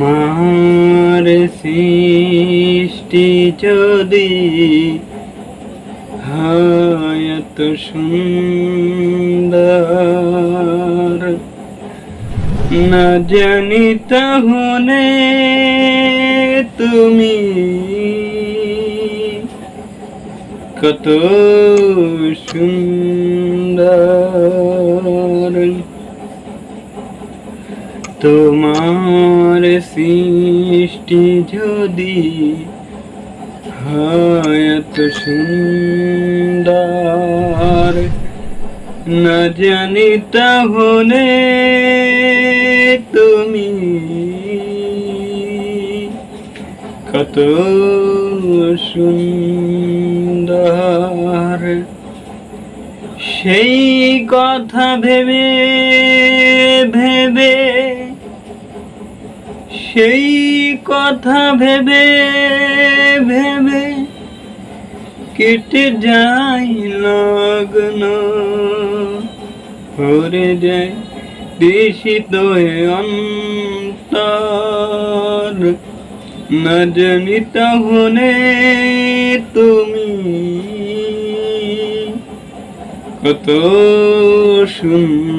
তোমার সৃষ্টি যদি হয় এত সুন্দর। না জানি তাহলে তুমি কত সুন্দর। তোমার সৃষ্টি যদি হয় এত সুন্দর না জানি তাহলে তুমি কত সুন্দর। সেই কথা ভেবে ভেবে সেই কথা ভেবে ভেবে কেটে যাই লগ্ন। ভরে যায় দৃষিত অন্তর। না জানি তাহলে তুমি কত সুন্দর।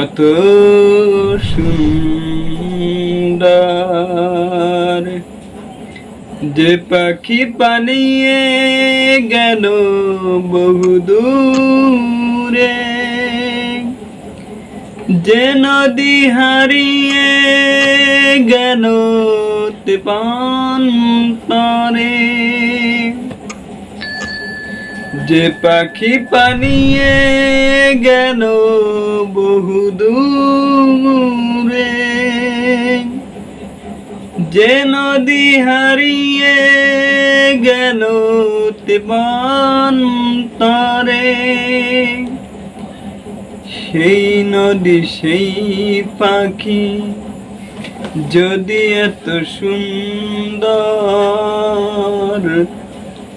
কত সুন্দর। যে পাখি পানিয়ে গেল বহু দূরে যে নদী হারিয়ে গেল তেপান্তরে যে পাখি পানিয়ে গেল বহু দূরে, যে নদী হারিয়ে গেল তেপান্তরে সেই নদী, সেই পাখি যদি এত সুন্দর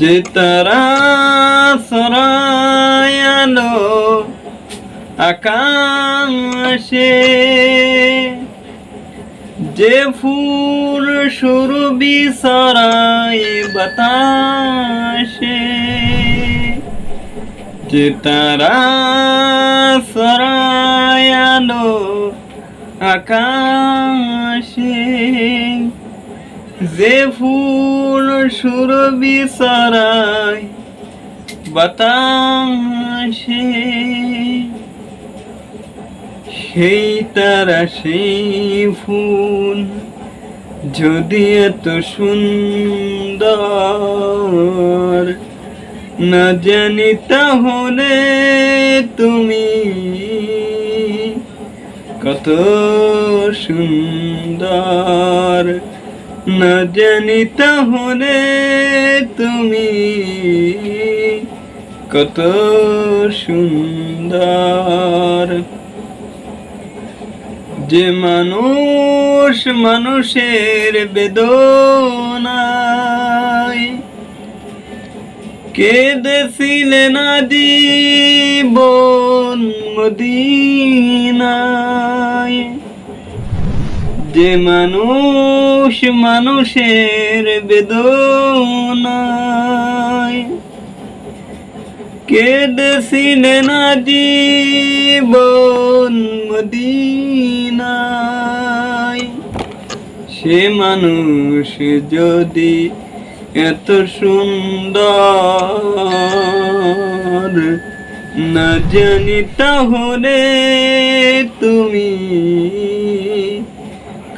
যে তারা সরায়ালো আকাশে যে ফুল সুরবি সরাই বাতাসে যে তারা সরায়ালো আকাশে। যে ফুল সুরবি সরাই বাতাসে, সেই তারা সেই ফুল যদি এত সুন্দর না জানি তাহলে তুমি কত সুন্দর। না জানি তাহলে তুমি কত সুন্দর। যে মানুষ মানুষের বেদনায় কেঁদেছিলে না জীবন মদিনায়। যে মানুষ মানুষের বেদনায় কেঁদেছিলে না জীবন মদিনায়। সে মানুষ যদি এত সুন্দর না জানি তাহলে তুমি